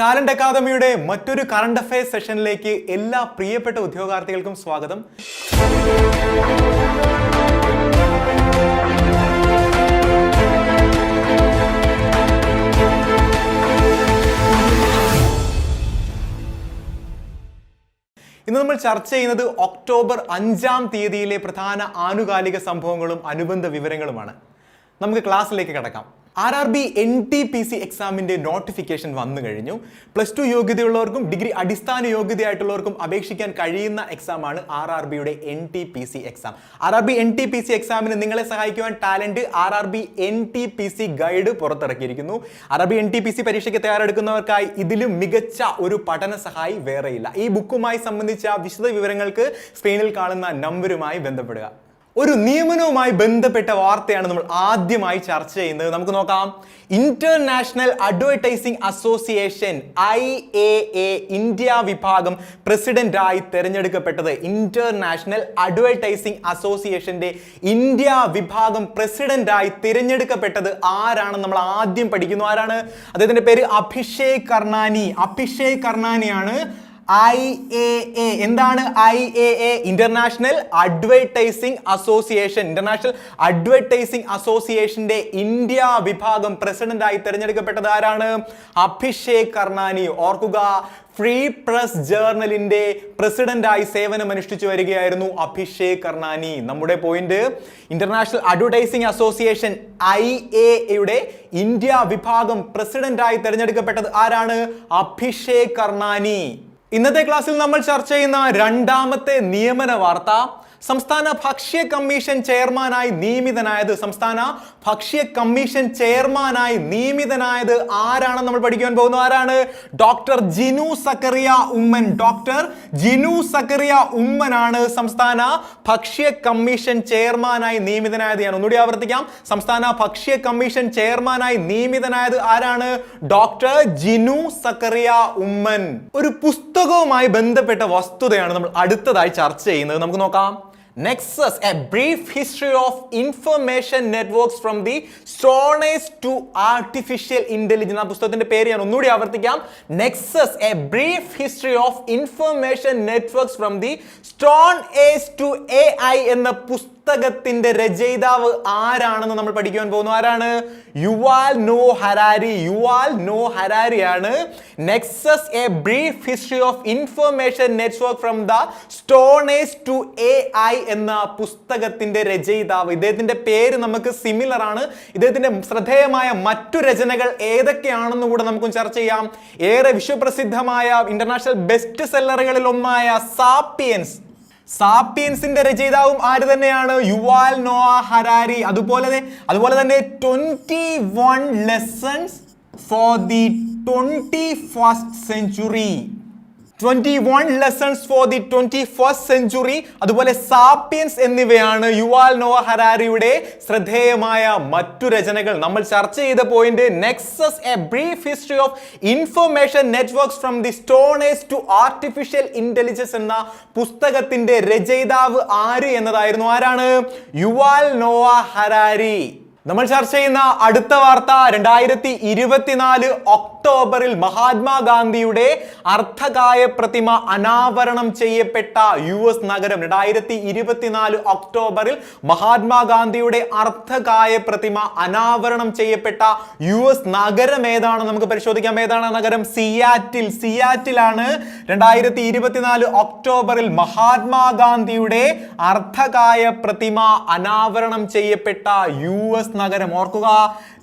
Talent അക്കാദമിയുടെ മറ്റൊരു current affairs സെഷനിലേക്ക് എല്ലാ പ്രിയപ്പെട്ട ഉദ്യോഗാർത്ഥികൾക്കും സ്വാഗതം. ഇന്ന് നമ്മൾ ചർച്ച ചെയ്യുന്നത് ഒക്ടോബർ അഞ്ചാം തീയതിയിലെ പ്രധാന ആനുകാലിക സംഭവങ്ങളും അനുബന്ധ വിവരങ്ങളുമാണ്. നമുക്ക് ക്ലാസ്സിലേക്ക് കിടക്കാം. R R B N T P C എക്സാമിന്റെ നോട്ടിഫിക്കേഷൻ വന്നു കഴിഞ്ഞു. പ്ലസ് ടു യോഗ്യതയുള്ളവർക്കും ഡിഗ്രി അടിസ്ഥാന യോഗ്യതയായിട്ടുള്ളവർക്കും അപേക്ഷിക്കാൻ കഴിയുന്ന എക്സാമാണ് ആർ ആർ ബിയുടെ N T P C exam R R B N T P C എക്സാമിന് നിങ്ങളെ സഹായിക്കുവാൻ talent R R B N T P C guide പുറത്തിറക്കിയിരിക്കുന്നു. R R B N T P C പരീക്ഷയ്ക്ക് തയ്യാറെടുക്കുന്നവർക്കായി ഇതിലും മികച്ച ഒരു പഠന സഹായി വേറെയില്ല. ഈ ബുക്കുമായി സംബന്ധിച്ച വിശദ വിവരങ്ങൾക്ക് സ്ക്രീനിൽ കാണുന്ന നമ്പരുമായി ബന്ധപ്പെടുക. ഒരു നിയമനവുമായി ബന്ധപ്പെട്ട വാർത്തയാണ് നമ്മൾ ആദ്യമായി ചർച്ച ചെയ്യുന്നത്. നമുക്ക് നോക്കാം. International advertising association I A A India വിഭാഗം പ്രസിഡന്റായി തെരഞ്ഞെടുക്കപ്പെട്ടത് ഇന്റർനാഷണൽ അഡ്വർടൈസിംഗ് അസോസിയേഷന്റെ ഇന്ത്യ വിഭാഗം പ്രസിഡന്റായി തിരഞ്ഞെടുക്കപ്പെട്ടത് ആരാണെന്ന് നമ്മൾ ആദ്യം പഠിക്കുന്നു. ആരാണ്? അദ്ദേഹത്തിന്റെ പേര് അഭിഷേക് കർണാനി. അഭിഷേക് കർണാനിയാണ് ഐ എ എ. എന്താണ് I A A? International advertising association international advertising അസോസിയേഷന്റെ ഇന്ത്യ വിഭാഗം പ്രസിഡന്റായി തിരഞ്ഞെടുക്കപ്പെട്ടത് ആരാണ്? അഭിഷേക് കർണാനി. ഓർക്കുക ഫ്രീ പ്രസ് ജേർണലിന്റെ പ്രസിഡന്റായി സേവനമനുഷ്ഠിച്ചു വരികയായിരുന്നു അഭിഷേക് കർണാനി. നമ്മുടെ point international advertising association I A എയുടെ ഇന്ത്യ വിഭാഗം പ്രസിഡന്റായി തിരഞ്ഞെടുക്കപ്പെട്ടത് ആരാണ്? അഭിഷേക് കർണാനി. ഇന്നത്തെ ക്ലാസ്സിൽ നമ്മൾ ചർച്ച ചെയ്യുന്ന രണ്ടാമത്തെ നിയമന വാർത്ത സംസ്ഥാന ഭക്ഷ്യ കമ്മീഷൻ ചെയർമാനായി നിയമിതനായത് സംസ്ഥാന ഭക്ഷ്യ കമ്മീഷൻ ചെയർമാനായി നിയമിതനായത് ആരാണെന്ന് നമ്മൾ പഠിക്കാൻ പോകുന്നു ആരാണ്? ഡോക്ടർ ജിനു സക്കറിയ ഉമ്മൻ. ഡോക്ടർ ജിനു സക്കറിയ ഉമ്മനാണ് സംസ്ഥാന ഭക്ഷ്യ കമ്മീഷൻ ചെയർമാനായി നിയമിതനായത്. ഞാൻ ഒന്നുകൂടി ആവർത്തിക്കാം. സംസ്ഥാന ഭക്ഷ്യ കമ്മീഷൻ ചെയർമാനായി നിയമിതനായത് ആരാണ്? ഡോക്ടർ ജിനു സക്കറിയ ഉമ്മൻ. ഒരു പുസ്തകവുമായി ബന്ധപ്പെട്ട വസ്തുതയാണ് നമ്മൾ അടുത്തതായി ചർച്ച ചെയ്യുന്നത്. നമുക്ക് നോക്കാം. Nexus, a brief history of information networks from the Stone Age to Artificial Intelligence. ആ പുസ്തകത്തിന്റെ പേര് ഞാൻ ഒന്നുകൂടി ആവർത്തിക്കാം Nexus a brief history of information networks from the stone age to A I എന്ന പുസ്തകത്തിന്റെ രചയിതാവ് ആരാണെന്ന് നമ്മൾ പഠിക്കുവാൻ പോകുന്നു. ആരാണ്? Yuval Noah Harari. Yuval Noah ഹരാരിയാണ്. Nexus a brief history of information network from the stone age to A I എന്ന പുസ്തകത്തിന്റെ രചയിതാവ്. ഇദ്ദേഹത്തിന്റെ പേര് നമുക്ക് സിമിലർ ആണ്. ഇദ്ദേഹത്തിന്റെ ശ്രദ്ധേയമായ മറ്റു രചനകൾ ഏതൊക്കെയാണെന്ന് കൂടെ നമുക്ക് ചർച്ച ചെയ്യാം. ഏറെ വിശ്വപ്രസിദ്ധമായ ഇന്റർനാഷണൽ ബെസ്റ്റ് സെല്ലറുകളിൽ ഒന്നായ സാപ്പിയൻസ് സാപ്പിയൻസിന്റെ രചയിതാവും ആര് തന്നെയാണ്? Yuval Noah Harari. അതുപോലെ അതുപോലെ തന്നെ twenty one lessons for the twenty first century twenty one lessons for the twenty first century അതുപോലെ സാപ്പിയൻസ് എന്നിവയാണ് യുവാൽ നോവ ഹരാരിയുടെ ശ്രദ്ധേയമായ മറ്റു രചനകൾ. നമ്മൾ ചർച്ച ചെയ്ത point Nexus a brief history of information networks from the stone age to artificial intelligence എന്ന പുസ്തകത്തിന്റെ രചയിതാവ് ആര് എന്നതായിരുന്നു? ആരാണ്? Yuval Noah Harari. നമ്മൾ ചർച്ച ചെയ്യുന്ന അടുത്ത വാർത്ത രണ്ടായിരത്തി ഇരുപത്തിനാല് ഒക്ടോബറിൽ മഹാത്മാഗാന്ധിയുടെ അർദ്ധകായ പ്രതിമ അനാവരണം ചെയ്യപ്പെട്ട യു എസ് നഗരം രണ്ടായിരത്തി ഇരുപത്തിനാല് ഒക്ടോബറിൽ മഹാത്മാഗാന്ധിയുടെ അർദ്ധകായ പ്രതിമ അനാവരണം ചെയ്യപ്പെട്ട യു എസ് നഗരം ഏതാണ്? നമുക്ക് പരിശോധിക്കാം. ഏതാണ് നഗരം? സിയാറ്റിൽ. സിയാറ്റിലാണ് രണ്ടായിരത്തി ഇരുപത്തിനാല് ഒക്ടോബറിൽ മഹാത്മാഗാന്ധിയുടെ അർദ്ധകായ പ്രതിമ അനാവരണം ചെയ്യപ്പെട്ട യു എസ് നഗരം ഓർക്കുക.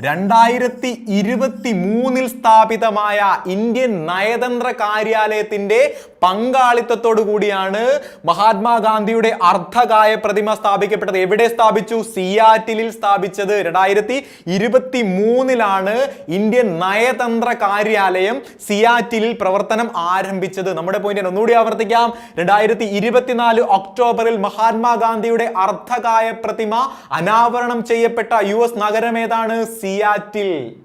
രണ്ടായിരത്തി ഇരുപത്തി മൂന്നിൽ സ്ഥാപിതമായ ഇന്ത്യൻ നയതന്ത്ര കാര്യാലയത്തിന്റെ പങ്കാളിത്തത്തോടു കൂടിയാണ് മഹാത്മാഗാന്ധിയുടെ അർദ്ധകായ പ്രതിമ സ്ഥാപിക്കപ്പെട്ടത്. എവിടെ സ്ഥാപിച്ചു? സിയാറ്റിലിൽ സ്ഥാപിച്ചത്. രണ്ടായിരത്തി ഇരുപത്തി മൂന്നിലാണ് ഇന്ത്യൻ നയതന്ത്ര കാര്യാലയം സിയാറ്റിലിൽ പ്രവർത്തനം ആരംഭിച്ചത്. നമ്മുടെ പോയിന്റ് ഒന്നുകൂടി ആവർത്തിക്കാം. രണ്ടായിരത്തി ഇരുപത്തിനാല് ഒക്ടോബറിൽ മഹാത്മാഗാന്ധിയുടെ അർദ്ധകായ പ്രതിമ അനാവരണം ചെയ്യപ്പെട്ട യു എസ് നഗരം ഏതാണ്? സിയാറ്റിൽ.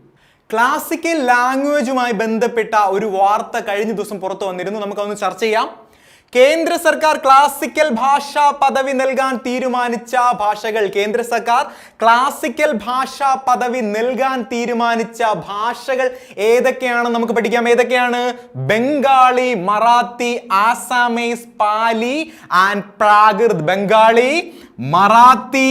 ക്ലാസിക്കൽ ലാംഗ്വേജുമായി ബന്ധപ്പെട്ട ഒരു വാർത്ത കഴിഞ്ഞ ദിവസം പുറത്തു വന്നിരുന്നു. നമുക്കൊന്ന് ചർച്ച ചെയ്യാം. കേന്ദ്ര സർക്കാർ ക്ലാസിക്കൽ ഭാഷാ പദവി നൽകാൻ തീരുമാനിച്ച ഭാഷകൾ കേന്ദ്ര സർക്കാർ ക്ലാസിക്കൽ ഭാഷാ പദവി നൽകാൻ തീരുമാനിച്ച ഭാഷകൾ ഏതൊക്കെയാണ്? നമുക്ക് പഠിക്കാം. ഏതൊക്കെയാണ്? ബംഗാളി മറാത്തി ആസാമീസ് പാലി ആൻഡ് പ്രാകൃത് ബംഗാളി മറാത്തി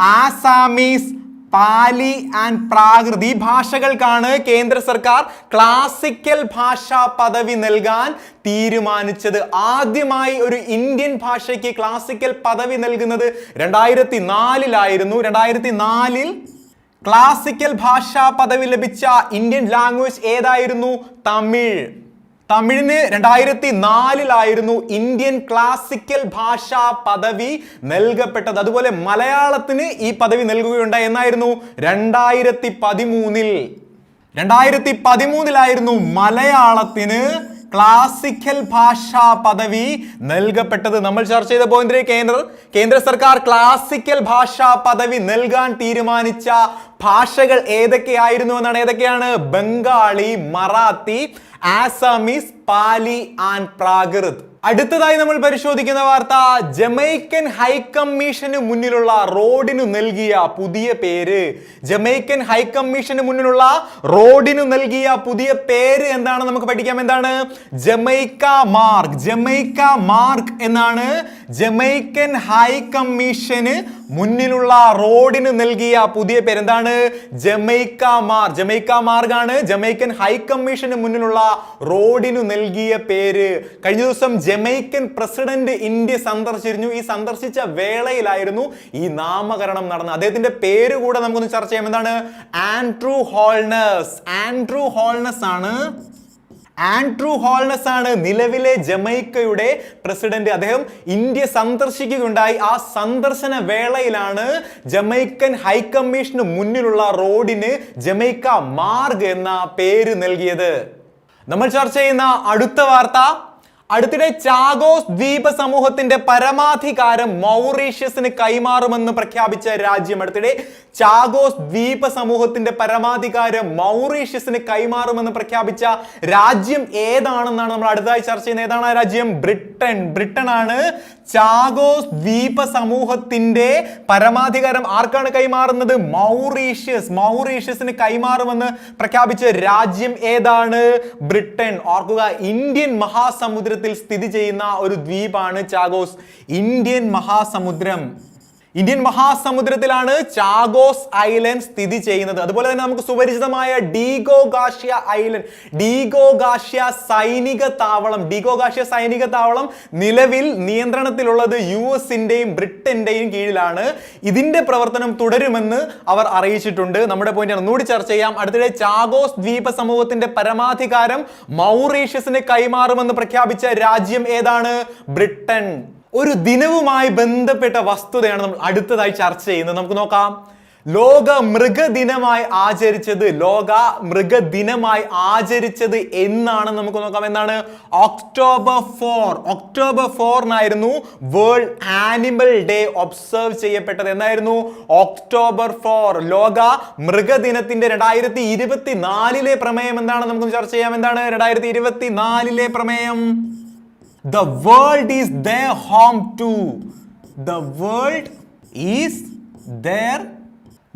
ആസാമീസ് പാലി ആൻഡ് പ്രാകൃതി ഭാഷകൾക്കാണ് കേന്ദ്ര സർക്കാർ ക്ലാസിക്കൽ ഭാഷാ പദവി നൽകാൻ തീരുമാനിച്ചത്. ആദ്യമായി ഒരു ഇന്ത്യൻ ഭാഷയ്ക്ക് ക്ലാസിക്കൽ പദവി നൽകുന്നത് രണ്ടായിരത്തി നാലിലായിരുന്നു രണ്ടായിരത്തി നാലിൽ ക്ലാസിക്കൽ ഭാഷാ പദവി ലഭിച്ച ഇന്ത്യൻ ലാംഗ്വേജ് ഏതായിരുന്നു? തമിഴ്. തമിഴിന് രണ്ടായിരത്തി നാലിലായിരുന്നു ഇന്ത്യൻ ക്ലാസിക്കൽ ഭാഷാ പദവി നൽകപ്പെട്ടത്. അതുപോലെ മലയാളത്തിന് ഈ പദവി നൽകുകയുണ്ടായി. എന്നായിരുന്നു? രണ്ടായിരത്തി പതിമൂന്നിൽ രണ്ടായിരത്തി പതിമൂന്നിലായിരുന്നു മലയാളത്തിന് ക്ലാസിക്കൽ ഭാഷാ പദവി നൽകപ്പെട്ടത്. നമ്മൾ ചർച്ച ചെയ്ത പോയിന്റ് കേന്ദ്ര കേന്ദ്ര സർക്കാർ ക്ലാസിക്കൽ ഭാഷാ പദവി നൽകാൻ തീരുമാനിച്ച ഭാഷകൾ ഏതൊക്കെയായിരുന്നു എന്നാണ്? ഏതൊക്കെയാണ്? ബംഗാളി മറാത്തി ആസാമീസ് പാലി ആൻഡ് പ്രാകൃത് അടുത്തതായി നമ്മൾ പരിശോധിക്കുന്ന വാർത്ത ജമൈക്കൻ ഹൈക്കമ്മീഷന് മുന്നിലുള്ള റോഡിനു നൽകിയ പുതിയ പേര്. ജമൈക്കൻ ഹൈക്കമ്മീഷന് മുന്നിലുള്ള റോഡിനു നൽകിയ പുതിയ പേര് എന്താണ്? നമുക്ക് പഠിക്കാം. എന്താണ്? ജമൈക്ക മാർക്ക്. ജമൈക്ക മാർക്ക് എന്നാണ് ജമൈക്കൻ ഹൈക്കമ്മീഷന് മുന്നിലുള്ള റോഡിന് നൽകിയ പുതിയ പേരെന്താണ്? ജമൈക്ക മാർ. ജമൈക്ക മാർഗാണ്. ജമൈക്കൻ ഹൈക്കമ്മീഷന് മുന്നിലുള്ള റോഡിന് നൽകിയ പേര്. കഴിഞ്ഞ ദിവസം ജമൈക്കൻ പ്രസിഡന്റ് ഇന്ത്യ സന്ദർശിച്ചിരുന്നു. ഈ സന്ദർശിച്ച വേളയിലായിരുന്നു ഈ നാമകരണം നടന്നത്. അദ്ദേഹത്തിന്റെ പേര് കൂടെ നമുക്കൊന്ന് ചർച്ച ചെയ്യാം. എന്താണ്? ആൻഡ്രൂ ഹോൾനസ് ആൻഡ്രൂ ഹോൾനസ് ആണ് ആൻഡ്രൂ ഹോൾനസ് ആണ് നിലവിലെ ജമൈക്കയുടെ പ്രസിഡന്റ്. അദ്ദേഹം ഇന്ത്യ സന്ദർശിക്കുകയുണ്ടായി. ആ സന്ദർശന വേളയിലാണ് ജമൈക്കൻ ഹൈക്കമ്മീഷന് മുന്നിലുള്ള റോഡിന് ജമൈക്ക മാർഗ് എന്ന പേര് നൽകിയത്. നമ്മൾ ചർച്ച ചെയ്യുന്ന അടുത്ത വാർത്ത. അടുത്തിടെ ചാഗോസ് ദ്വീപ സമൂഹത്തിന്റെ പരമാധികാരം മൗറീഷ്യസിന് കൈമാറുമെന്ന് പ്രഖ്യാപിച്ച രാജ്യം അടുത്തിടെ ചാഗോസ് ദ്വീപ സമൂഹത്തിന്റെ പരമാധികാരം മൗറീഷ്യസിന് കൈമാറുമെന്ന് പ്രഖ്യാപിച്ച രാജ്യം ഏതാണെന്നാണ് നമ്മൾ അടുത്തതായി ചർച്ച ചെയ്യുന്നത്. ഏതാണ് രാജ്യം? ബ്രിട്ടൻ. ബ്രിട്ടൻ ആണ് ചാഗോസ് ദ്വീപ സമൂഹത്തിന്റെ പരമാധികാരം ആർക്കാണ് കൈമാറുന്നത്? മൗറീഷ്യസ്. മൗറീഷ്യസിന് കൈമാറുമെന്ന് പ്രഖ്യാപിച്ച രാജ്യം ഏതാണ്? ബ്രിട്ടൻ. ഓർക്കുക ഇന്ത്യൻ മഹാസമുദ്രത്തിൽ സ്ഥിതി ചെയ്യുന്ന ഒരു ദ്വീപാണ് ചാഗോസ്. ഇന്ത്യൻ മഹാസമുദ്രം. ഇന്ത്യൻ മഹാസമുദ്രത്തിലാണ് ചാഗോസ് ഐലൻഡ് സ്ഥിതി ചെയ്യുന്നത്. അതുപോലെ തന്നെ നമുക്ക് സുപരിചിതമായ Diego Garcia island. Diego Garcia സൈനിക താവളം. ഡീഗോ ഗാഷ്യ സൈനിക താവളം നിലവിൽ നിയന്ത്രണത്തിലുള്ളത് യു എസിന്റെയും ബ്രിട്ടന്റെയും കീഴിലാണ്. ഇതിന്റെ പ്രവർത്തനം തുടരുമെന്ന് അവർ അറിയിച്ചിട്ടുണ്ട്. നമ്മുടെ പോയിന്റ് ഒന്നുകൂടി ചർച്ച ചെയ്യാം. അടുത്തിടെ ചാഗോസ് ദ്വീപ സമൂഹത്തിന്റെ പരമാധികാരം മൗറീഷ്യസിന് കൈമാറുമെന്ന് പ്രഖ്യാപിച്ച രാജ്യം ഏതാണ്? ബ്രിട്ടൻ. ഒരു ദിനവുമായി ബന്ധപ്പെട്ട വസ്തുതയാണ് നമ്മൾ അടുത്തതായി ചർച്ച ചെയ്യുന്നത്. നമുക്ക് നോക്കാം. ലോക മൃഗദിനമായി ആചരിച്ചത് ലോക മൃഗദിനമായി ആചരിച്ചത് എന്നാണ് നമുക്ക് നോക്കാം. എന്താണ്? October four. ഒക്ടോബർ ഫോറിനായിരുന്നു വേൾഡ് ആനിമൽ ഡേ ഒബ്സർവ് ചെയ്യപ്പെട്ടത്. എന്നായിരുന്നു ഒക്ടോബർ ഫോർ. ലോക മൃഗദിനത്തിന്റെ രണ്ടായിരത്തി ഇരുപത്തി നാലിലെ പ്രമേയം എന്താണ് നമുക്ക് ചർച്ച ചെയ്യാം. എന്താണ്? രണ്ടായിരത്തി ഇരുപത്തി നാലിലെ പ്രമേയം. The world is their home to. The world is their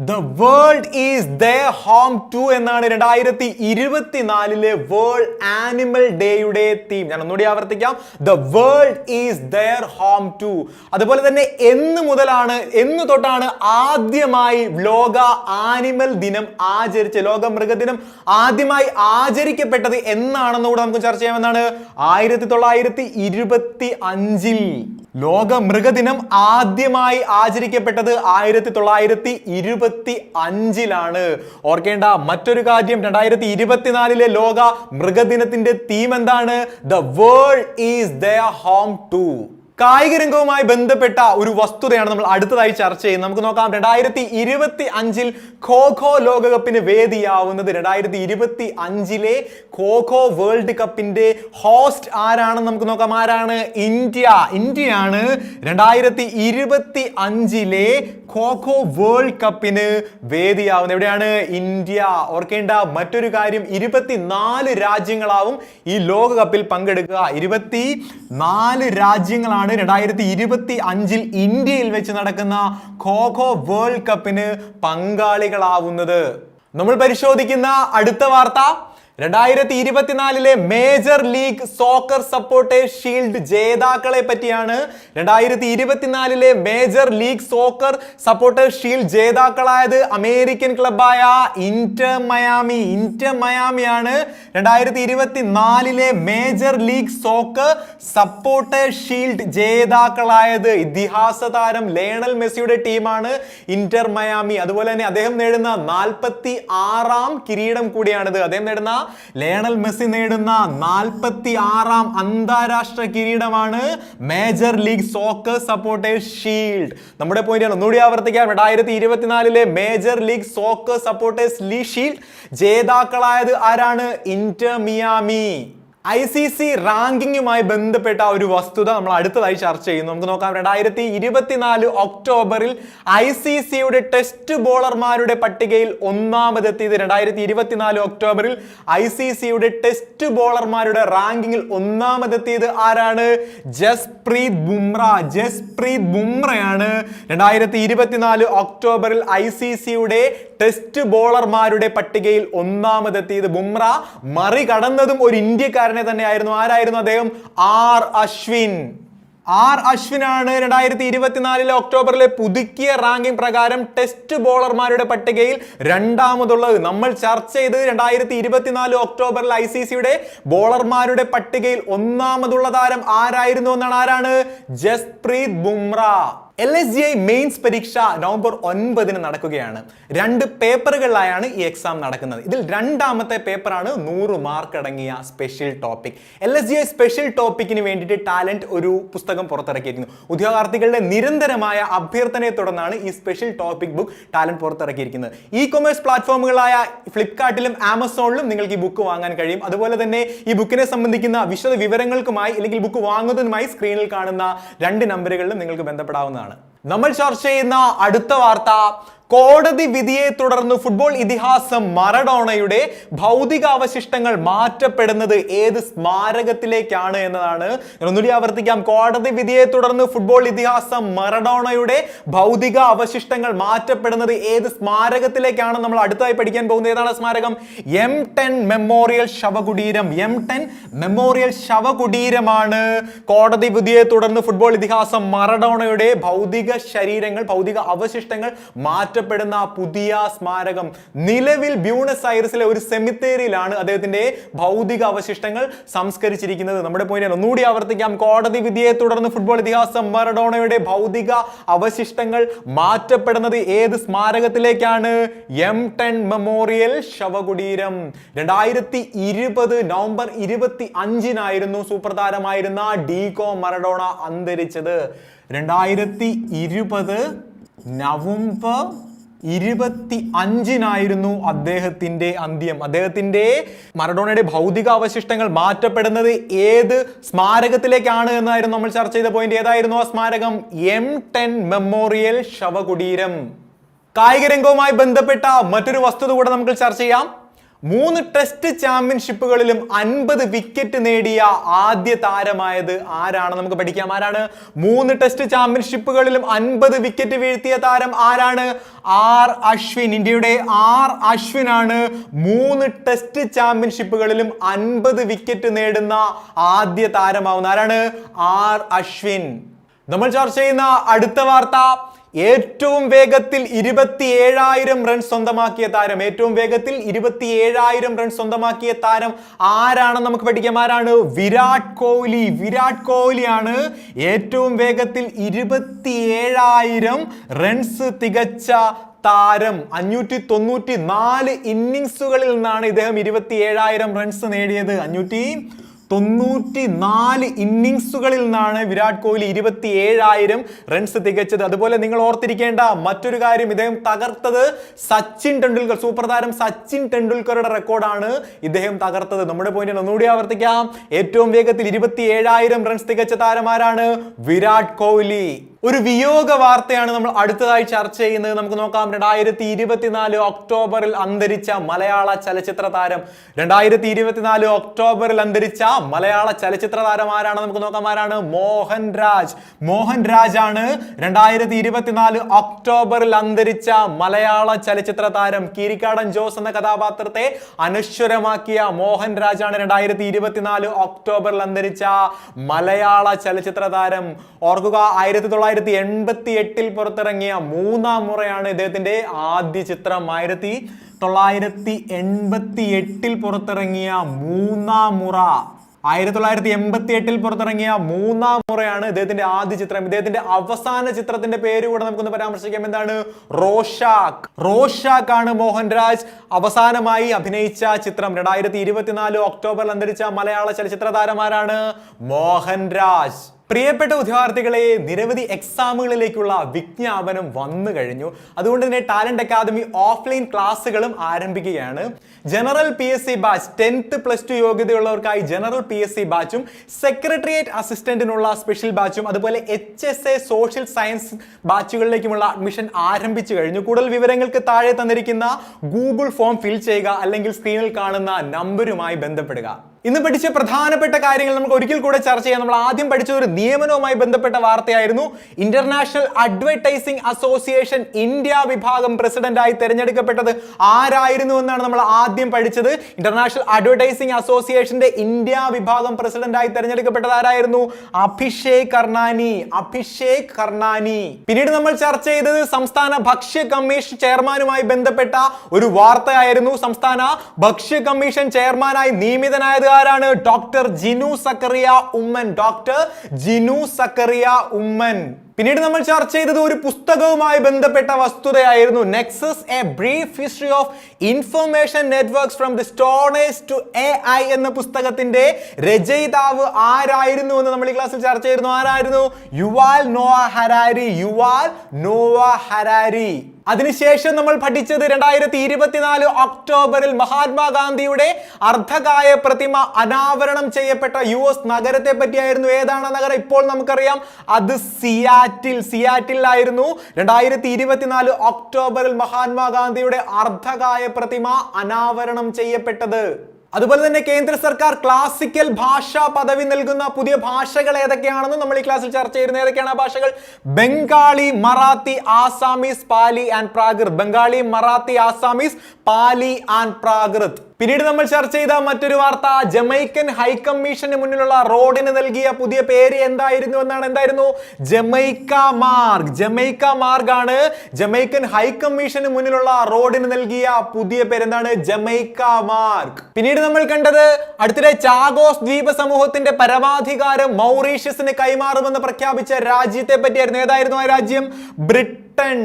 the world is the home too എന്നാണ് രണ്ടായിരത്തി ഇരുപത്തിനാലിലെ വേൾഡ് ആനിമൽ ഡേയുടെ തീം ഞാൻ ഒന്നുകൂടി ആവർത്തിക്കാം. The world is their home too അതുപോലെ തന്നെ എന്ന് മുതലാണ് എന്ന് തൊട്ടാണ് ആദ്യമായി ലോക ആനിമൽ ദിനം ആചരിച്ച ലോക മൃഗദിനം ആദ്യമായി ആചരിക്കപ്പെട്ടത് എന്നാണെന്ന് കൂടെ നമുക്ക് ചർച്ച ചെയ്യാമെന്നാണ് ആയിരത്തി തൊള്ളായിരത്തി ഇരുപത്തി അഞ്ചിൽ ലോക മൃഗദിനം ആദ്യമായി ആചരിക്കപ്പെട്ടത് ആയിരത്തി തൊള്ളായിരത്തി ഇരുപത്തി അഞ്ചിലാണ് ഓർക്കേണ്ട മറ്റൊരു കാര്യം രണ്ടായിരത്തി ഇരുപത്തിനാലിലെ ലോക മൃഗദിനത്തിന്റെ തീം എന്താണ്? The world is the home too കായിക രംഗവുമായി ബന്ധപ്പെട്ട ഒരു വസ്തുതയാണ് നമ്മൾ അടുത്തതായി ചർച്ച ചെയ്യുന്നത്. നമുക്ക് നോക്കാം രണ്ടായിരത്തി ഇരുപത്തി അഞ്ചിൽ ഖോഖോ ലോകകപ്പിന് വേദിയാവുന്നത് രണ്ടായിരത്തി ഇരുപത്തി അഞ്ചിലെ ഖോഖോ വേൾഡ് കപ്പിന്റെ ഹോസ്റ്റ് ആരാണെന്ന് നമുക്ക് നോക്കാം. ആരാണ്? ഇന്ത്യ. ഇന്ത്യയാണ് രണ്ടായിരത്തി ഇരുപത്തി അഞ്ചിലെ ഖോഖോ വേൾഡ് കപ്പിന് വേദിയാവുന്നത് എവിടെയാണ്? ഇന്ത്യ. ഓർക്കേണ്ട മറ്റൊരു കാര്യം ഇരുപത്തിനാല് രാജ്യങ്ങളാവും ഈ ലോകകപ്പിൽ പങ്കെടുക്കുക. ഇരുപത്തി നാല് രാജ്യങ്ങളാണ് രണ്ടായിരത്തി ഇരുപത്തി അഞ്ചിൽ ഇന്ത്യയിൽ വെച്ച് നടക്കുന്ന ഖോഖോ വേൾഡ് കപ്പിന് പങ്കാളികളാവുന്നത്. നമ്മൾ പരിശോധിക്കുന്ന അടുത്ത വാർത്ത. രണ്ടായിരത്തി ഇരുപത്തിനാലിലെ major league soccer supporters shield ജേതാക്കളെ പറ്റിയാണ് രണ്ടായിരത്തി ഇരുപത്തിനാലിലെ major league soccer supporters shield ജേതാക്കളായത് American ക്ലബായ ഇന്റർ മയാമി. ഇന്റർ മയാമിയാണ് രണ്ടായിരത്തി ഇരുപത്തിനാലിലെ major league soccer supporters shield ജേതാക്കളായത്. ഇതിഹാസ താരം ലേണൽ മെസ്സിയുടെ ടീമാണ് ഇന്റർ മയാമി. അതുപോലെ തന്നെ അദ്ദേഹം നേടുന്ന നാൽപ്പത്തി ആറാം കിരീടം കൂടിയാണിത്. അദ്ദേഹം നേടുന്ന ലേണൽ മെസ്സി നേടുന്ന നാൽപ്പത്തി ആറാം അന്താരാഷ്ട്ര കിരീടമാണ് major league soccer supporters shield. നമ്മുടെ പോയിന്റ് ഒന്നുകൂടി ആവർത്തിക്കാം. രണ്ടായിരത്തി ഇരുപത്തിനാലിലെ major league soccer supporters league shield ജേതാക്കളായത് ആരാണ്? Inter Miami. I C C റാങ്കിങ്ങുമായി ബന്ധപ്പെട്ട ഒരു വസ്തുത നമ്മൾ അടുത്തതായി ചർച്ച ചെയ്യുന്നു. നമുക്ക് നോക്കാം. രണ്ടായിരത്തി ഇരുപത്തിനാല് ഒക്ടോബറിൽ ഐ സി സിയുടെ ടെസ്റ്റ് ബോളർമാരുടെ പട്ടികയിൽ ഒന്നാമതെത്തിയത് രണ്ടായിരത്തി ഇരുപത്തിനാല് ഒക്ടോബറിൽ ഐ സി സിയുടെ ടെസ്റ്റ് ബോളർമാരുടെ റാങ്കിങ്ങിൽ ഒന്നാമതെത്തിയത് ആരാണ്? ജസ്പ്രീത് ബുംറ. ജസ്പ്രീത് ബുംറയാണ്. രണ്ടായിരത്തി ഇരുപത്തിനാല് ഒക്ടോബറിൽ ഐ സി സിയുടെ ടെസ്റ്റ് ബോളർമാരുടെ പട്ടികയിൽ ഒന്നാമതെത്തിയത് ബുംറ. മറികടന്നതും ഒരു ഇന്ത്യക്കാരനെ തന്നെയായിരുന്നു. ആരായിരുന്നു അദ്ദേഹം? ആർ അശ്വിൻ. ആർ അശ്വിനാണ് രണ്ടായിരത്തി ഇരുപത്തിനാലിലെ ഒക്ടോബറിലെ പുതുക്കിയ റാങ്കിംഗ് പ്രകാരം ടെസ്റ്റ് ബോളർമാരുടെ പട്ടികയിൽ രണ്ടാമതുള്ളത്. നമ്മൾ ചർച്ച ചെയ്ത് രണ്ടായിരത്തി ഇരുപത്തിനാല് ഒക്ടോബറിൽ ഐ സി സിയുടെ ബോളർമാരുടെ പട്ടികയിൽ ഒന്നാമതുള്ള താരം ആരായിരുന്നു എന്നാണ് ആരാണ്? Jasprit Bumrah. L S G I mains പരീക്ഷ നവംബർ ഒൻപതിന് നടക്കുകയാണ്. രണ്ട് പേപ്പറുകളിലായാണ് ഈ എക്സാം നടക്കുന്നത്. ഇതിൽ രണ്ടാമത്തെ പേപ്പറാണ് നൂറ് മാർക്ക് അടങ്ങിയ special topic L S G I special ടോപ്പിക്കിന് വേണ്ടിയിട്ട് ടാലന്റ് ഒരു പുസ്തകം പുറത്തിറക്കിയിരിക്കുന്നു. ഉദ്യോഗാർത്ഥികളുടെ നിരന്തരമായ അഭ്യർത്ഥനയെ തുടർന്നാണ് ഈ സ്പെഷ്യൽ ടോപ്പിക് ബുക്ക് ടാലന്റ് പുറത്തിറക്കിയിരിക്കുന്നത്. ഇ കൊമേഴ്സ് പ്ലാറ്റ്ഫോമുകളായ ഫ്ലിപ്കാർട്ടിലും ആമസോണിലും നിങ്ങൾക്ക് ഈ ബുക്ക് വാങ്ങാൻ കഴിയും. അതുപോലെ തന്നെ ഈ ബുക്കിനെ സംബന്ധിക്കുന്ന വിശദ വിവരങ്ങൾക്കുമായി അല്ലെങ്കിൽ ബുക്ക് വാങ്ങുന്നതിനുമായി സ്ക്രീനിൽ കാണുന്ന രണ്ട് നമ്പറുകളിലും നിങ്ങൾക്ക് ബന്ധപ്പെടാവുന്നതാണ്. നമ്മൾ ചർച്ച ചെയ്യുന്ന അടുത്ത വാർത്ത കോടതി വിധിയെ തുടർന്ന് ഫുട്ബോൾ ഇതിഹാസം മറഡോണയുടെ ഭൗതികാവശിഷ്ടങ്ങൾ മാറ്റപ്പെടുന്നത് ഏത് സ്മാരകത്തിലേക്കാണ് എന്നതാണ്. ഒന്നുകൂടി ആവർത്തിക്കാം. കോടതി വിധിയെ തുടർന്ന് ഫുട്ബോൾ ഇതിഹാസം മറഡോണയുടെ ഭൗതിക അവശിഷ്ടങ്ങൾ മാറ്റപ്പെടുന്നത് ഏത് സ്മാരകത്തിലേക്കാണ്? നമ്മൾ അടുത്തായി പഠിക്കാൻ പോകുന്നത് ഏതാണ് സ്മാരകം? എം ടെൻ മെമ്മോറിയൽ ശവകുടീരം. എം ടെൻ മെമ്മോറിയൽ ശവകുടീരമാണ്. കോടതി വിധിയെ തുടർന്ന് ഫുട്ബോൾ ഇതിഹാസം മറഡോണയുടെ ഭൗതിക ശരീരങ്ങൾ ഭൗതിക അവശിഷ്ടങ്ങൾ മാറ്റപ്പെടുന്ന പുതിയ സ്മാരകം. നിലവിൽ ബ്യൂണസ് ഐറിസിലെ ഒരു സെമിത്തേരിയിലാണ് അദ്ദേഹത്തിന്റെ ഭൗതിക അവശിഷ്ടങ്ങൾ സംസ്കരിച്ചിരിക്കുന്നത്. നമ്മുടെ പോയിന്റ് ഒന്നുകൂടി ആവർത്തിക്കാം. കോടതി വിധിയെ തുടർന്ന് ഫുട്ബോൾ ഇതിഹാസം മറഡോണയുടെ ഭൗതിക അവശിഷ്ടങ്ങൾ മാറ്റപ്പെടുന്നത് ഏത് സ്മാരകത്തിലേക്കാണ്? എം ടെൻ മെമ്മോറിയൽ ശവകുടീരം. രണ്ടായിരത്തി ഇരുപത് നവംബർ ഇരുപത്തി അഞ്ചിനായിരുന്നു സൂപ്പർ താരമായിരുന്ന ഡീകോ മറഡോണ അന്തരിച്ചത്. രണ്ടായിരത്തി ഇരുപത് നവംബർ ഇരുപത്തി അഞ്ചിനായിരുന്നു അദ്ദേഹത്തിന്റെ അന്ത്യം. അദ്ദേഹത്തിന്റെ മറഡോണയുടെ ഭൗതിക അവശിഷ്ടങ്ങൾ മാറ്റപ്പെടുന്നത് ഏത് സ്മാരകത്തിലേക്കാണ് എന്നായിരുന്നു നമ്മൾ ചർച്ച ചെയ്ത പോയിന്റ് ഏതായിരുന്നു ആ സ്മാരകം? എം ടെൻ മെമ്മോറിയൽ ശവകുടീരം. കായിക രംഗവുമായി ബന്ധപ്പെട്ട മറ്റൊരു വസ്തുത കൂടെ നമുക്ക് ചർച്ച ചെയ്യാം. മൂന്ന് ടെസ്റ്റ് ചാമ്പ്യൻഷിപ്പുകളിലും അൻപത് വിക്കറ്റ് നേടിയ ആദ്യ താരമായത് ആരാണ്? നമുക്ക് പഠിക്കാം. ആരാണ്? മൂന്ന് ടെസ്റ്റ് ചാമ്പ്യൻഷിപ്പുകളിലും അൻപത് വിക്കറ്റ് വീഴ്ത്തിയ താരം ആരാണ്? ആർ അശ്വിൻ. ഇന്ത്യയുടെ ആർ അശ്വിനാണ് മൂന്ന് ടെസ്റ്റ് ചാമ്പ്യൻഷിപ്പുകളിലും അൻപത് വിക്കറ്റ് നേടുന്ന ആദ്യ താരമാവുന്ന ആരാണ്? ആർ അശ്വിൻ. നമ്മൾ ചർച്ച ചെയ്യുന്ന അടുത്ത വാർത്ത ഏറ്റവും വേഗത്തിൽ ഇരുപത്തിയേഴായിരം റൺ സ്വന്തമാക്കിയ താരം. ഏറ്റവും വേഗത്തിൽ ഇരുപത്തിയേഴായിരം റൺ സ്വന്തമാക്കിയ താരം ആരാണെന്ന് നമുക്ക് പഠിക്കാം. ആരാണ്? വിരാട് കോഹ്ലി. വിരാട് കോഹ്ലിയാണ് ഏറ്റവും വേഗത്തിൽ ഇരുപത്തിയേഴായിരം റൺസ് തികച്ച താരം. അഞ്ഞൂറ്റി തൊണ്ണൂറ്റി നാല് ഇന്നിങ്സുകളിൽ നിന്നാണ് ഇദ്ദേഹം ഇരുപത്തി ഏഴായിരം റൺസ് നേടിയത്. അഞ്ഞൂറ്റി തൊണ്ണൂറ്റി നാല് ഇന്നിങ്സുകളിൽ നിന്നാണ് വിരാട് കോഹ്ലി ഇരുപത്തി ഏഴായിരം റൺസ് തികച്ചത്. അതുപോലെ നിങ്ങൾ ഓർത്തിരിക്കേണ്ട മറ്റൊരു കാര്യം ഇദ്ദേഹം തകർത്തത് സച്ചിൻ ടെണ്ടുൽക്കർ സൂപ്പർ താരം സച്ചിൻ ടെണ്ടുൽക്കറുടെ റെക്കോർഡാണ് ഇദ്ദേഹം തകർത്തത്. നമ്മുടെ പോയിന്റ് ഒന്നുകൂടി ആവർത്തിക്കാം. ഏറ്റവും വേഗത്തിൽ ഇരുപത്തി ഏഴായിരം റൺസ് തികച്ച താരമാരാണ് വിരാട് കോഹ്ലി. ഒരു വിയോഗ വാർത്തയാണ് നമ്മൾ അടുത്തതായി ചർച്ച ചെയ്യുന്നത്. നമുക്ക് നോക്കാം രണ്ടായിരത്തി ഇരുപത്തിനാല് ഒക്ടോബറിൽ അന്തരിച്ച മലയാള ചലച്ചിത്ര താരം. രണ്ടായിരത്തി ഇരുപത്തിനാല് ഒക്ടോബറിൽ അന്തരിച്ച മലയാള ചലച്ചിത്ര താരം ആരാണ് നമുക്ക് നോക്കാം. ആരാണ്? മോഹൻ രാജ്. മോഹൻ രാജ് ആണ് രണ്ടായിരത്തി ഇരുപത്തിനാല് ഒക്ടോബറിൽ അന്തരിച്ച മലയാള ചലച്ചിത്ര താരം. കീരിക്കാടൻ ജോസ് എന്ന കഥാപാത്രത്തെ അനശ്വരമാക്കിയ മോഹൻ രാജ് ആണ് രണ്ടായിരത്തി ഇരുപത്തിനാല് ഒക്ടോബറിൽ അന്തരിച്ച മലയാള ചലച്ചിത്ര താരം. ഓർക്കുക ആയിരത്തി തൊള്ളായിരത്തി എൺപത്തി എട്ടിൽ പുറത്തിറങ്ങിയ മൂന്നാം മുറയാണ് ഇദ്ദേഹത്തിന്റെ ആദ്യ ചിത്രം. ആയിരത്തി തൊള്ളായിരത്തി എൺപത്തി എട്ടിൽ പുറത്തിറങ്ങിയ മൂന്നാം മുറ. ആയിരത്തി തൊള്ളായിരത്തി എൺപത്തി എട്ടിൽ പുറത്തിറങ്ങിയ മൂന്നാം മുറയാണ് ഇദ്ദേഹത്തിന്റെ ആദ്യ ചിത്രം. ഇദ്ദേഹത്തിന്റെ അവസാന ചിത്രത്തിന്റെ പേര് കൂടെ നമുക്കൊന്ന് പരാമർശിക്കാം. എന്താണ്? റോഷാക്ക്. റോഷാക്ക് ആണ് മോഹൻരാജ് അവസാനമായി അഭിനയിച്ച ചിത്രം. രണ്ടായിരത്തി ഇരുപത്തിനാല് ഒക്ടോബറിൽ അന്തരിച്ച മലയാള ചലച്ചിത്ര താരമാരാണ് മോഹൻരാജ്. പ്രിയപ്പെട്ട വിദ്യാർത്ഥികളെ നിരവധി എക്സാമുകളിലേക്കുള്ള വിജ്ഞാപനം വന്നു കഴിഞ്ഞു. അതുകൊണ്ട് തന്നെ ടാലന്റ് അക്കാദമി ഓഫ്ലൈൻ ക്ലാസ്സുകളും ആരംഭിക്കുകയാണ്. General P S C batch tenth plus two യോഗ്യതയുള്ളവർക്കായി general P S C ബാച്ചും സെക്രട്ടേറിയറ്റ് അസിസ്റ്റന്റിനുള്ള സ്പെഷ്യൽ ബാച്ചും അതുപോലെ H S A social science ബാച്ചുകളിലേക്കുമുള്ള admission ആരംഭിച്ചു കഴിഞ്ഞു. കൂടുതൽ വിവരങ്ങൾക്ക് താഴെ തന്നിരിക്കുന്ന ഗൂഗിൾ ഫോം ഫിൽ ചെയ്യുക അല്ലെങ്കിൽ സ്ക്രീനിൽ കാണുന്ന നമ്പരുമായി ബന്ധപ്പെടുക. ഇന്ന് പഠിച്ച പ്രധാനപ്പെട്ട കാര്യങ്ങൾ നമുക്ക് ഒരിക്കൽ കൂടെ ചർച്ച ചെയ്യാം. നമ്മൾ ആദ്യം പഠിച്ച ഒരു നിയമനവുമായി ബന്ധപ്പെട്ട വാർത്തയായിരുന്നു. ഇന്റർനാഷണൽ അഡ്വർടൈസിംഗ് അസോസിയേഷൻ ഇന്ത്യ വിഭാഗം പ്രസിഡന്റായി തെരഞ്ഞെടുക്കപ്പെട്ടത് ആരായിരുന്നു എന്നാണ് നമ്മൾ ആദ്യം പഠിച്ചത്. ഇന്റർനാഷണൽ അഡ്വർടൈസിംഗ് അസോസിയേഷന്റെ ഇന്ത്യ വിഭാഗം പ്രസിഡന്റായി തെരഞ്ഞെടുക്കപ്പെട്ടത് ആരായിരുന്നു? അഭിഷേക് കർണാനി. അഭിഷേക് കർണാനി. പിന്നീട് നമ്മൾ ചർച്ച ചെയ്തത് സംസ്ഥാന ഭക്ഷ്യ കമ്മീഷൻ ചെയർമാനുമായി ബന്ധപ്പെട്ട ഒരു വാർത്തയായിരുന്നു. സംസ്ഥാന ഭക്ഷ്യ കമ്മീഷൻ ചെയർമാനായി നിയമിതനായത് ആരാണ്? ഡോക്ടർ ജിനു സക്കറിയ ഉമ്മൻ. ഡോക്ടർ ജിനു സക്കറിയ ഉമ്മൻ. പിന്നീട് നമ്മൾ ചർച്ച ചെയ്തത് ഒരു പുസ്തകവുമായി ബന്ധപ്പെട്ട വസ്തുതയായിരുന്നു. Nexus a brief history of information networks from the stone age to A I എന്ന പുസ്തകത്തിന്റെ രചയിതാവ് ആരായിരുന്നു എന്ന് നമ്മൾ ഈ ക്ലാസ്സിൽ ചർച്ച ചെയ്തിരുന്നു. ആരായിരുന്നു? Yuval Noah Harari. Yuval Noah Harari. അതിനുശേഷം നമ്മൾ പഠിച്ചത് രണ്ടായിരത്തി ഇരുപത്തിനാല് ഒക്ടോബറിൽ മഹാത്മാഗാന്ധിയുടെ അർദ്ധകായ പ്രതിമ അനാവരണം ചെയ്യപ്പെട്ട യു എസ് നഗരത്തെ പറ്റിയായിരുന്നു. ഏതാണ് നഗരം? ഇപ്പോൾ നമുക്കറിയാം അത് സിയാറ്റിൽ സിയാറ്റിലായിരുന്നു. രണ്ടായിരത്തി ഇരുപത്തിനാല് ഒക്ടോബറിൽ മഹാത്മാഗാന്ധിയുടെ അർദ്ധകായ പ്രതിമ അനാവരണം ചെയ്യപ്പെട്ടത്. അതുപോലെ തന്നെ കേന്ദ്ര സർക്കാർ ക്ലാസിക്കൽ ഭാഷാ പദവി നൽകുന്ന പുതിയ ഭാഷകൾ ഏതൊക്കെയാണെന്ന് നമ്മൾ ഈ ക്ലാസ്സിൽ ചർച്ച ചെയ്യുന്നത് ഏതൊക്കെയാണ് ആ ഭാഷകൾ? ബംഗാളി മറാത്തി ആസാമീസ് പാലി ആൻഡ് പ്രാകൃത്. ബംഗാളി മറാത്തി ആസാമീസ് പാലി ആൻഡ് പ്രാകൃത്. പിന്നീട് നമ്മൾ ചർച്ച ചെയ്ത മറ്റൊരു വാർത്ത ജമൈക്കൻ ഹൈക്കമ്മീഷന് മുന്നിലുള്ള റോഡിന് നൽകിയ പുതിയ പേര് എന്തായിരുന്നു എന്നാണ് എന്തായിരുന്നു? ജമൈക്ക മാർഗ്. ജമൈക്ക മാർഗ് ആണ് ജമൈക്കൻ ഹൈക്കമ്മീഷന് മുന്നിലുള്ള റോഡിന് നൽകിയ പുതിയ പേര് എന്താണ് ജമൈക്ക മാർഗ്. പിന്നീട് നമ്മൾ കണ്ടത് അടുത്തിടെ ചാഗോസ് ദ്വീപ സമൂഹത്തിന്റെ പരമാധികാരം മൗറീഷ്യസിന് കൈമാറുമെന്ന് പ്രഖ്യാപിച്ച രാജ്യത്തെ പറ്റിയായിരുന്നു ഏതായിരുന്നു ആ രാജ്യം? ബ്രിട്ടൻ.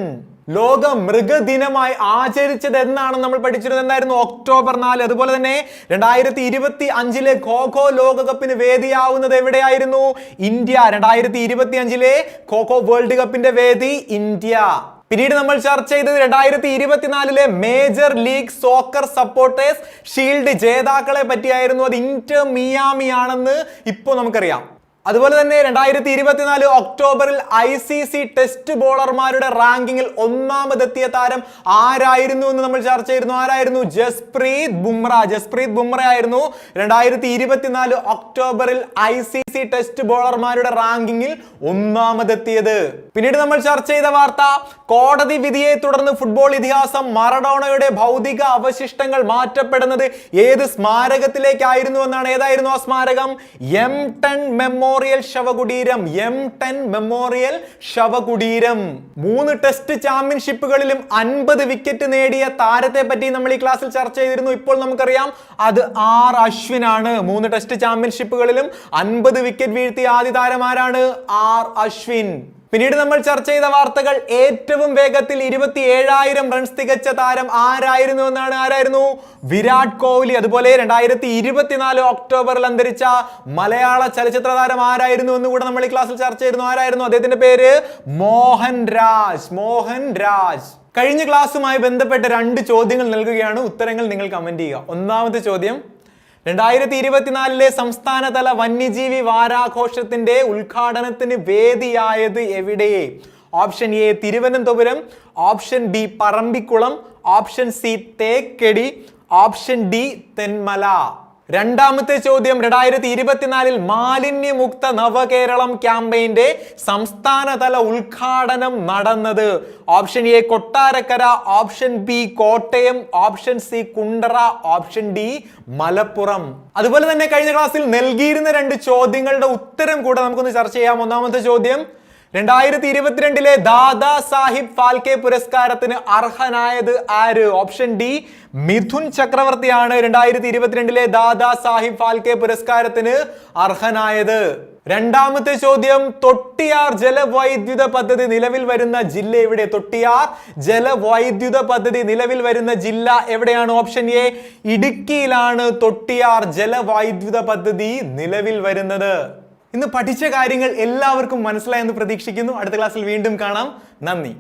ലോക മൃഗദിനമായി ആചരിച്ചത് എന്നാണ് നമ്മൾ പഠിച്ചിരുന്നത്. എന്തായിരുന്നു? ഒക്ടോബർ നാല്. അതുപോലെ തന്നെ രണ്ടായിരത്തി ഇരുപത്തി അഞ്ചിലെ ഖോഖോ ലോകകപ്പിന് വേദിയാവുന്നത് എവിടെയായിരുന്നു? ഇന്ത്യ. രണ്ടായിരത്തി ഇരുപത്തി അഞ്ചിലെ ഖോഖോ വേൾഡ് കപ്പിന്റെ വേദി ഇന്ത്യ. പിന്നീട് നമ്മൾ ചർച്ച ചെയ്തത് രണ്ടായിരത്തി ഇരുപത്തിനാലിലെ major league soccer supporters shield ജേതാക്കളെ പറ്റിയായിരുന്നു. അത് ഇന്റർ മിയാമി ആണെന്ന് ഇപ്പോൾ നമുക്കറിയാം. അതുപോലെ തന്നെ രണ്ടായിരത്തി ഇരുപത്തിനാല് ഒക്ടോബറിൽ ഐ സി സി ടെസ്റ്റ് ബോളർമാരുടെ റാങ്കിങ്ങിൽ ഒന്നാമതെത്തിയ താരം ആരായിരുന്നു എന്ന് നമ്മൾ ചർച്ച ചെയ്തിരുന്നു? ആരായിരുന്നു? ജസ്പ്രീത് ബുംറ. ജസ്പ്രീത് ബുംറ ആയിരുന്നു രണ്ടായിരത്തി ഇരുപത്തിനാല് ഒക്ടോബറിൽ ഐ സി സി ടെസ്റ്റ് ബോളർമാരുടെ റാങ്കിങ്ങിൽ ഒന്നാമതെത്തിയത്. പിന്നീട് നമ്മൾ ചർച്ച ചെയ്ത വാർത്ത കോടതി വിധിയെ തുടർന്ന് ഫുട്ബോൾ ഇതിഹാസം മറഡോണയുടെ ഭൗതിക അവശിഷ്ടങ്ങൾ മാറ്റപ്പെടുന്നത് ഏത് സ്മാരകത്തിലേക്കായിരുന്നു എന്നാണ്. ഏതായിരുന്നു ആ സ്മാരകം? എം ടെൻ മെമ്മോറിയൽ ശവകുടീരം എം ടെൻ മെമ്മോറിയൽ ശവകുടീരം. മൂന്ന് ടെസ്റ്റ് ചാമ്പ്യൻഷിപ്പുകളിലും അൻപത് വിക്കറ്റ് നേടിയ താരത്തെ പറ്റി നമ്മൾ ഈ ക്ലാസ്സിൽ ചർച്ച ചെയ്തിരുന്നു. ഇപ്പോൾ നമുക്കറിയാം അത് ആർ അശ്വിനാണ്. മൂന്ന് ടെസ്റ്റ് ചാമ്പ്യൻഷിപ്പുകളിലും അൻപത് വിക്കറ്റ് വീഴ്ത്തിയ ആദ്യ താരമാരാണ് ആർ അശ്വിൻ. പിന്നീട് നമ്മൾ ചർച്ച ചെയ്ത വാർത്തകൾ ഏറ്റവും വേഗത്തിൽ ഇരുപത്തി ഏഴായിരം റൺസ് തികച്ച താരം ആരായിരുന്നു എന്നാണ് ആരായിരുന്നു? വിരാട് കോഹ്ലി. അതുപോലെ രണ്ടായിരത്തി ഇരുപത്തിനാല് ഒക്ടോബറിൽ അന്തരിച്ച മലയാള ചലച്ചിത്ര താരം ആരായിരുന്നു എന്ന് കൂടെ നമ്മൾ ഈ ക്ലാസ്സിൽ ചർച്ച ചെയ്തിരുന്നു. ആരായിരുന്നു? അദ്ദേഹത്തിന്റെ പേര് മോഹൻ രാജ്. മോഹൻ രാജ്. കഴിഞ്ഞ ക്ലാസ്സുമായി ബന്ധപ്പെട്ട രണ്ട് ചോദ്യങ്ങൾ നൽകുകയാണ്. ഉത്തരങ്ങൾ നിങ്ങൾ കമന്റ് ചെയ്യുക. ഒന്നാമത്തെ ചോദ്യം രണ്ടായിരത്തി ഇരുപത്തിനാലിലെ സംസ്ഥാനതല വന്യജീവി വാരാഘോഷത്തിന്റെ ഉദ്ഘാടനത്തിന് വേദിയായത് എവിടെ? Option A Thiruvananthapuram option B Parambikulam option C Thekkady option D Thenmala. രണ്ടാമത്തെ ചോദ്യം രണ്ടായിരത്തി ഇരുപത്തിനാലിൽ മാലിന്യമുക്ത നവകേരളം ക്യാമ്പയിന്റെ സംസ്ഥാനതല ഉദ്ഘാടനം നടന്നത്. Option A Kottarakkara option B Kottayam option C Kundara option D Malappuram. അതുപോലെ തന്നെ കഴിഞ്ഞ ക്ലാസ്സിൽ നൽകിയിരുന്ന രണ്ട് ചോദ്യങ്ങളുടെ ഉത്തരം കൂടെ നമുക്കൊന്ന് ചർച്ച ചെയ്യാം. ഒന്നാമത്തെ ചോദ്യം രണ്ടായിരത്തി ഇരുപത്തിരണ്ടിലെ ദാദാ സാഹിബ് ഫാൽക്കെ പുരസ്കാരത്തിന് അർഹനായത് ആര്? ഓപ്ഷൻ ഡി മിഥുൻ ചക്രവർത്തിയാണ് രണ്ടായിരത്തി ഇരുപത്തിരണ്ടിലെ ദാദാ സാഹിബ് ഫാൽക്കെ പുരസ്കാരത്തിന് അർഹനായത്. രണ്ടാമത്തെ ചോദ്യം തൊട്ടിയാർ ജലവൈദ്യുത പദ്ധതി നിലവിൽ വരുന്ന ജില്ല എവിടെ? തൊട്ടിയാർ ജലവൈദ്യുത പദ്ധതി നിലവിൽ വരുന്ന ജില്ല എവിടെയാണ്? ഓപ്ഷൻ എ ഇടുക്കിയിലാണ് തൊട്ടിയാർ ജലവൈദ്യുത പദ്ധതി നിലവിൽ വരുന്നത്. ഇന്ന് പഠിച്ച കാര്യങ്ങൾ എല്ലാവർക്കും മനസ്സിലായെന്ന് പ്രതീക്ഷിക്കുന്നു. അടുത്ത ക്ലാസ്സിൽ വീണ്ടും കാണാം. നന്ദി.